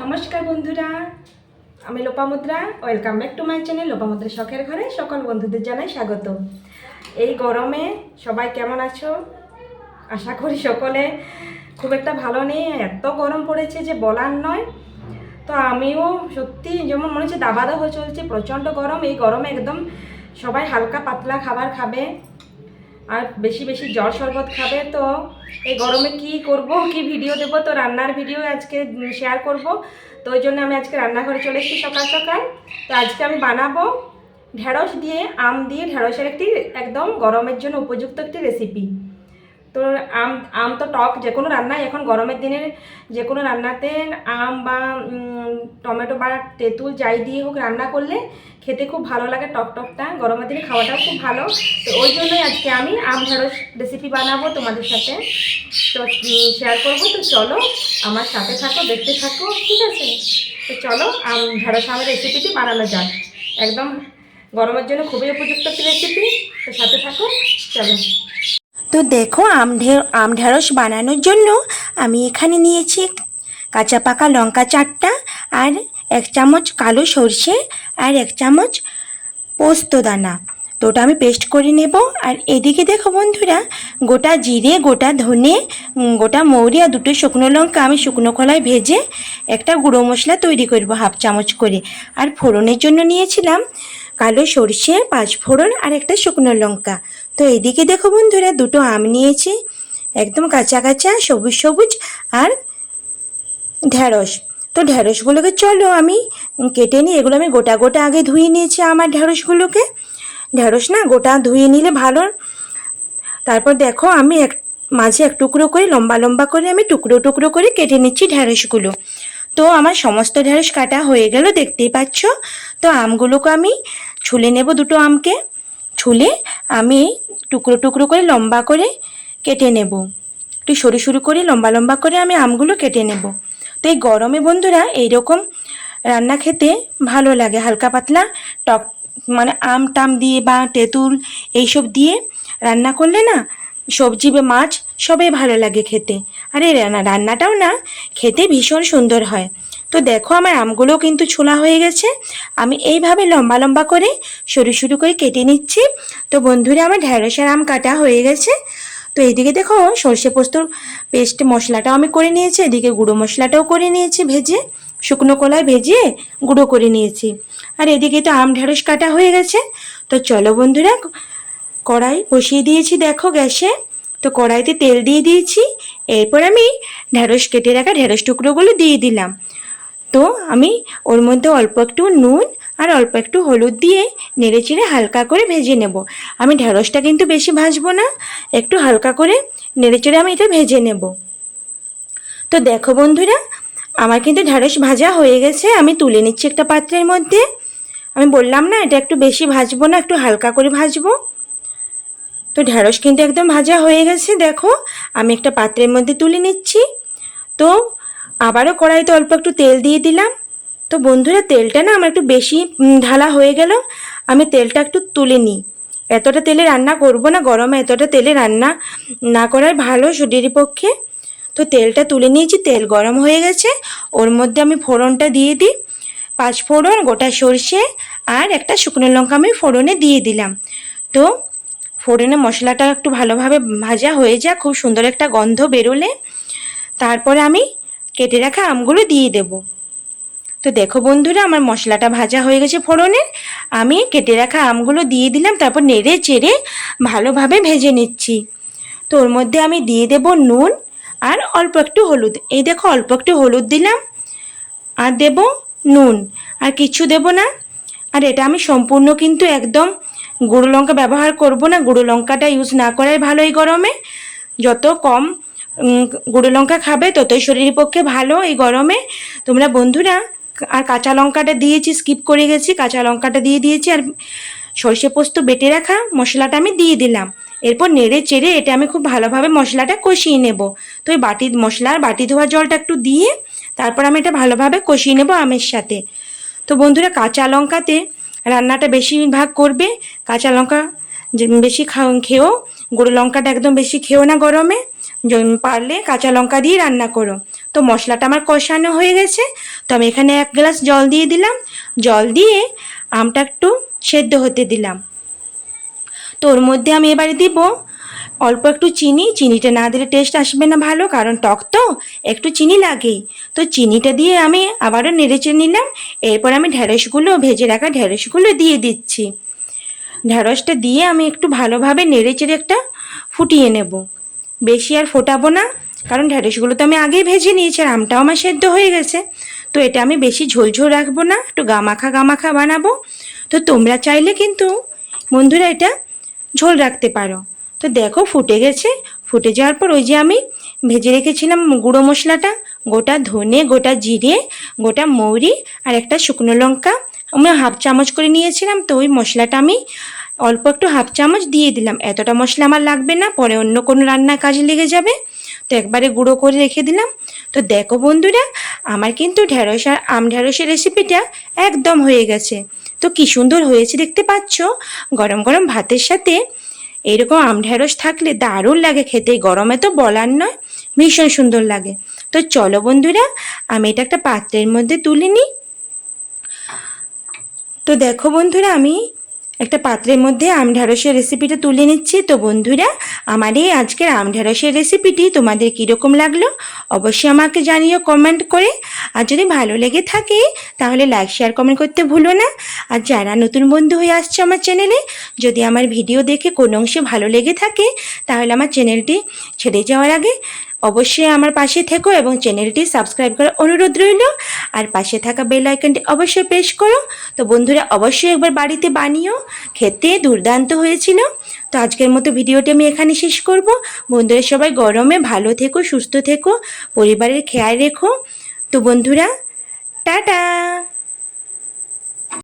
নমস্কার বন্ধুরা, আমি Lopamudra welcome back to my channel Lopamudra শখের ঘরে সকল বন্ধুদের জানাই স্বাগত এই গরমে সবাই কেমন আছো? আশা করি সকলে খুব একটা ভালো নেই। এত গরম পড়েছে যে বলার নয়। তো আমিও সত্যি যেমন মনে হচ্ছে দাবা দাবা চলছে, প্রচণ্ড গরম। এই গরমে একদম সবাই হালকা পাতলা খাবার খাবে। আর বেশি বেশি জল শরবত খাবে তো এই গরমে কি করব, কি ভিডিও দেবো? তো রান্নার ভিডিও আজকে শেয়ার করব। তো ওই জন্য আমি আজকে রান্নাঘরে চলে এসেছি সকাল সকাল। তো আজকে আমি বানাবো ঢেঁড়স দিয়ে, আম দিয়ে ঢেঁড়সের একটি একদম গরমের জন্য উপযুক্ত একটি রেসিপি তো আম আম তো টক, যে কোনো রান্নায় এখন গরমের দিনের যে কোনো রান্নাতে আম বা টমেটো বা তেঁতুল যাই দিয়ে হোক রান্না করলে খেতে খুব ভালো লাগে টক টকটা। গরমের দিনে খাওয়াটাও খুব ভালো। তো ওই জন্যই আজকে আমি আম ঢেঁড়স রেসিপি বানাবো তোমাদের সাথে। তো শেয়ার করব। তো চলো আমার সাথে থাকো, দেখতে থাকো, ঠিক আছে? তো চলো আম ঢেঁড়স আমের রেসিপিটি বানানো যাক। একদম গরমের জন্য খুবই উপযুক্ত একটি রেসিপি তো সাথে থাকো, চলো। তো দেখো আম ঢে- আম ঢেঁড়স বানানোর জন্য আমি এখানে নিয়েছি কাঁচা পাকা লঙ্কা চারটা আর এক চামচ কালো সর্ষে আর এক চামচ পোস্ত দানা। তো ওটা আমি পেস্ট করে নেব। আর এদিকে দেখো বন্ধুরা, গোটা জিরে, গোটা ধনে গোটা মৌরি আর দুটো শুকনো লঙ্কা আমি শুকনো কলায় ভেজে একটা গুঁড়ো মশলা তৈরি করব হাফ চামচ করে। আর ফোড়নের জন্য নিয়েছিলাম কালো সর্ষে, পাঁচ ফোড়ন আর একটা শুকনো লঙ্কা। তো এদিকে দেখো বন্ধুরা, দুটো আম নিয়েছি, একদম কাঁচা কাঁচা, সবুজ সবুজ আর ঢ্যাঁড়স তো ঢ্যাঁড়সগুলোকে চলো আমি কেটে নিই, এগুলো আমি গোটা গোটা আগে ধুয়ে নিয়েছি আমার ঢ্যাঁড়সগুলোকে ঢ্যাঁড়স না, গোটা ধুয়ে নিলে ভালো। তারপর দেখো আমি এক, মাঝে এক টুকরো করে, লম্বা লম্বা করে আমি টুকরো টুকরো করে কেটে নিচ্ছি ঢ্যাঁড়সগুলো তো আমার সমস্ত ঢ্যাঁড়স কাটা হয়ে গেল, দেখতেই পাচ্ছ। তো আমগুলোকে আমি ছুলে নেব দুটো আমকে। ছুলে আমি টুকরো টুকরো করে লম্বা করে কেটে নেব। একটু সরু সরু করে, লম্বা লম্বা করে আমি আমগুলো কেটে নেব। তো এই গরমে বন্ধুরা এইরকম রান্না খেতে ভালো লাগে। হালকা পাতলা টক মানে আম টাম দিয়ে বা তেঁতুল এইসব দিয়ে রান্না করলে না সবজি বা মাছ সবই ভালো লাগে খেতে। আর এই রান্না, রান্নাটাও না খেতে ভীষণ সুন্দর হয়। তো দেখো আমার আমগুলোও কিন্তু ছোলা হয়ে গেছে। আমি এইভাবে লম্বা লম্বা করে সরু সরু করে কেটে নিচ্ছি। তো বন্ধুরা, আমার ঢ্যাঁড়সের আম কাটা হয়ে গেছে। তো এইদিকে দেখো, সর্ষে পোস্তর পেস্ট মশলাটাও আমি করে নিয়েছি। এদিকে গুঁড়ো মশলাটাও করে নিয়েছি ভেজে, শুকনো কলায় ভেজে গুঁড়ো করে নিয়েছি। আর এদিকে তো আম ঢ্যাঁড়স কাটা হয়ে গেছে। তো চলো বন্ধুরা, কড়াই বসিয়ে দিয়েছি দেখো গ্যাসে। তো কড়াইতে তেল দিয়ে দিয়েছি। এরপর আমি ঢ্যাঁড়স কেটে রাখা ঢ্যাঁড়স টুকরোগুলো দিয়ে দিলাম। তো আমি ওর মধ্যে অল্প একটু নুন আর অল্প একটু হলুদ দিয়ে নেড়ে চেড়ে হালকা করে ভেজে নেব। আমি ঢ্যাঁড়সটা কিন্তু বেশি ভাজবো না, একটু হালকা করে নেড়ে আমি এটা ভেজে নেব। তো দেখো বন্ধুরা, আমার কিন্তু ঢ্যাঁড়স ভাজা হয়ে গেছে, আমি তুলে নিচ্ছি একটা পাত্রের মধ্যে। আমি বললাম না, এটা একটু বেশি ভাজবো না, একটু হালকা করে ভাজবো। তো ঢ্যাঁড়স কিন্তু একদম ভাজা হয়ে গেছে, দেখো, আমি একটা পাত্রের মধ্যে তুলে নিচ্ছি। তো আবারও কড়াইতে অল্প একটু তেল দিয়ে দিলাম। তো বন্ধুরা, তেলটা না আমার একটু বেশি ঢালা হয়ে গেল। আমি তেলটা একটু তুলে নিই। এতটা তেলে রান্না করব না, গরমে এতটা তেলে রান্না না করাই ভালো শরীরের পক্ষে। তো তেলটা তুলে নিয়েছি, তেল গরম হয়ে গেছে। ওর মধ্যে আমি ফোড়নটা দিয়ে দিই। পাঁচ ফোড়ন, গোটা সর্ষে আর একটা শুকনো লঙ্কা আমি ফোড়নে দিয়ে দিলাম। তো ফোড়নে মশলাটা একটু ভালোভাবে ভাজা হয়ে যাক, খুব সুন্দর একটা গন্ধ বেরোলে। তারপরে আমি কেটে রাখা আমগুলো দিয়ে দেব। তো দেখো বন্ধুরা, আমার মশলাটা ভাজা হয়ে গেছে ফোড়নের আমি কেটে রাখা আমগুলো দিয়ে দিলাম, তারপর নেড়ে চেড়ে ভালোভাবে ভেজে নিচ্ছি। তো ওর মধ্যে আমি দিয়ে দেব নুন আর অল্প একটু হলুদ। এই দেখো, অল্প একটু হলুদ দিলাম আর দেব নুন। আর কিছু দেব না। আর এটা আমি সম্পূর্ণ কিন্তু একদম গুঁড়ো লঙ্কা ব্যবহার করব না। গুঁড়ো লঙ্কাটা ইউজ না করাই ভালো এই গরমে। যত কম গুঁড়ো লঙ্কা খাবে ততই শরীরের পক্ষে ভালো এই গরমে। তোমরা বন্ধুরা, আর কাঁচা লঙ্কাটা দিয়েছি স্কিপ করে গেছি, কাঁচা লঙ্কাটা দিয়ে দিয়েছি, আর সর্ষে পোস্ত বেটে রাখা মশলাটা আমি দিয়ে দিলাম। এরপর নেড়ে চেড়ে এটা আমি খুব ভালোভাবে মশলাটা কষিয়ে নেব। তো ওই বাটি মশলার বাটি ধোয়া জলটা একটু দিয়ে তারপর আমি এটা ভালোভাবে কষিয়ে নেব আমের সাথে। তো বন্ধুরা, কাঁচা লঙ্কাতে রান্নাটা বেশিরভাগ করবে। কাঁচা লঙ্কা বেশি খাও, গুঁড়ো লঙ্কাটা একদম বেশি খেও না গরমে। পারলে কাঁচা লঙ্কা দিয়ে রান্না করো। তো মশলাটা আমার কষানো হয়ে গেছে। তো আমি এখানে এক গ্লাস জল দিয়ে দিলাম। জল দিয়ে আমটা একটু সেদ্ধ হতে দিলাম। তো ওর মধ্যে আমি এবারে দিব অল্প একটু চিনি। চিনিটা না দিলে টেস্ট আসবে না ভালো, কারণ টক তো, একটু চিনি লাগেই। তো চিনিটা দিয়ে আমি আবারও নেড়েচে নিলাম। এরপর আমি ঢ্যাঁড়সগুলো ভেজে রাখা ঢ্যাঁড়সগুলো দিয়ে দিচ্ছি। ঢ্যাঁড়সটা দিয়ে আমি একটু ভালোভাবে নেড়েচেড়ে একটা ফুটিয়ে নেব। বেশি আর ফোটাবো না। কারণ ঢ্যাঁড়সগুলো তো আমি আগেই ভেজে নিয়েছি আর আমটাও আমার সেদ্ধ হয়ে গেছে। তো এটা আমি বেশি ঝোল ঝোল রাখব না, একটু গামাখা গামাখা বানাবো। তো তোমরা চাইলে কিন্তু বন্ধুরা এটা ঝোল রাখতে পারো। তো দেখো ফুটে গেছে। ফুটে যাওয়ার পর ওই যে আমি ভেজে রেখেছিলাম গুঁড়ো মশলাটা, গোটা ধনে, গোটা জিরে, গোটা মৌরি আর একটা শুকনো লঙ্কা। আমি হাফ চামচ করে নিয়েছিলাম, তো ওই মশলাটা আমি অল্প একটু হাফ চামচ দিয়ে দিলাম। এতটা মশলা আমার লাগবে না, পরে অন্য কোনো রান্নার কাজে লেগে যাবে। তো একবারে গুঁড়ো করে রেখে দিলাম। তো দেখো বন্ধুরা, আমার কিন্তু ঢেঁড়স আর আম ঢেঁড়সের রেসিপিটা একদম হয়ে গেছে। তো কি সুন্দর হয়েছে দেখতে পাচ্ছ? গরম গরম ভাতের সাথে এরকম আম ঢেঁড়স থাকলে দারুণ লাগে খেতে। গরমে তো বলার নয়, ভীষণ সুন্দর লাগে। তো চলো বন্ধুরা, আমি এটা একটা পাত্রের মধ্যে তুলে নিই। তো দেখো বন্ধুরা, আমি একটা পাত্রের মধ্যে আম ঢ্যাঁড়সের রেসিপিটা তুলে নিচ্ছি। তো বন্ধুরা, আমার এই আজকের আম ঢ্যাঁড়সের রেসিপিটি তোমাদের কীরকম লাগল অবশ্যই আমাকে জানিও কমেন্ট করে। আর যদি ভালো লেগে থাকে, তাহলে লাইক শেয়ার কমেন্ট করতে ভুলো না। আর যারা নতুন বন্ধু হয়ে আসছে আমার চ্যানেলে যদি আমার ভিডিও দেখে কোনো অংশে ভালো লেগে থাকে, তাহলে আমার চ্যানেলটি ছেড়ে যাওয়ার আগে অবশ্যই আমার পাশে থেকো এবং চ্যানেলটি সাবস্ক্রাইব করার অনুরোধ রইল। আর পাশে থাকা বেল আইকনটি অবশ্যই প্রেস করো। তো বন্ধুরা, অবশ্যই একবার বাড়িতে বানিও। খেতে দুর্দান্ত হয়েছিল। তো আজকের মতো ভিডিওটি আমি এখানে শেষ করব। বন্ধুরা, সবাই গরমে ভালো থেকো, সুস্থ থেকো, পরিবারের খেয়াল রেখো। তো বন্ধুরা, টাটা!